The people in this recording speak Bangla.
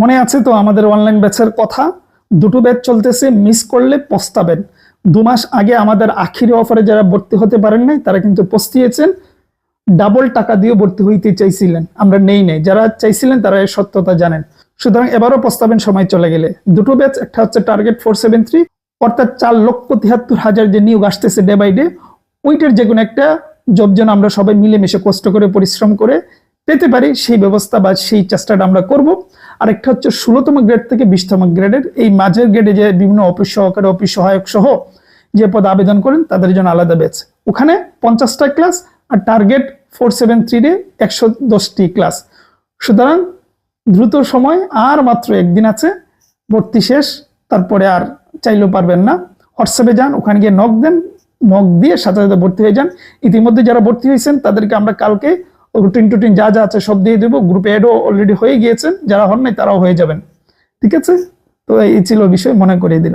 মনে আছে তো আমাদের অনলাইন ব্যাচের কথা? দুটো ব্যাচ চলতেছে মিস করলে পস্তাবেন। দু মাস আগে আমাদের আখিরি অফারে যারা ভর্তি হতে পারেন নাই, তারা কিন্তু পস্তিয়েছেন। ডাবল টাকা দিয়ে ভর্তি হইতে চাইছিলেন। আমরা নেই নেই। যারা চাইছিলেন, তারা এর সত্যতা জানেন। সুতরাং এবারও প্রস্তাবেন সময় চলে গেলে। দুটো ব্যাচ একটা হচ্ছে টার্গেট ফোর সেভেন থ্রি অর্থাৎ চার লক্ষ তিয়াত্তর হাজার যে নিয়োগ আসতেছে ডে বাই ডে ওইটার যে কোনো একটা জব যেন আমরা সবাই মিলেমিশে কষ্ট করে, পরিশ্রম করে পেতে পারি, সেই ব্যবস্থা বা সেই চেষ্টাটা আমরা করব। আর একটা হচ্ছে ষোলোতম গ্রেড থেকে বিশতম গ্রেডের এই মাঝের গ্রেডে যে বিভিন্ন অফিস সহকারী, অফিস সহায়ক সহ যে পদ আবেদন করেন, তাদের জন্য আলাদা ব্যাচ ওখানে পঞ্চাশটা ক্লাস আর target four seven three day একশো দশটি ক্লাস সুতরাং দ্রুত সময় আর মাত্র একদিন আছে, ভর্তি শেষ, তারপরে আর চাইলেও পারবেন না। হোয়াটসঅ্যাপে যান, ওখানে গিয়ে নক দেন নক দিয়ে সাথে সাথে ভর্তি হয়ে যান। ইতিমধ্যে যারা ভর্তি হয়েছেন, তাদেরকে আমরা কালকে রুটিন টুটিন যা যা আছে সব দিয়ে দেবো। গ্রুপে অ্যাডও অলরেডি হয়ে গিয়েছেন যারা হন নাই তারাও হয়ে যাবেন। ঠিক আছে? তো এই ছিল বিষয়, মনে করিয়ে দিলাম।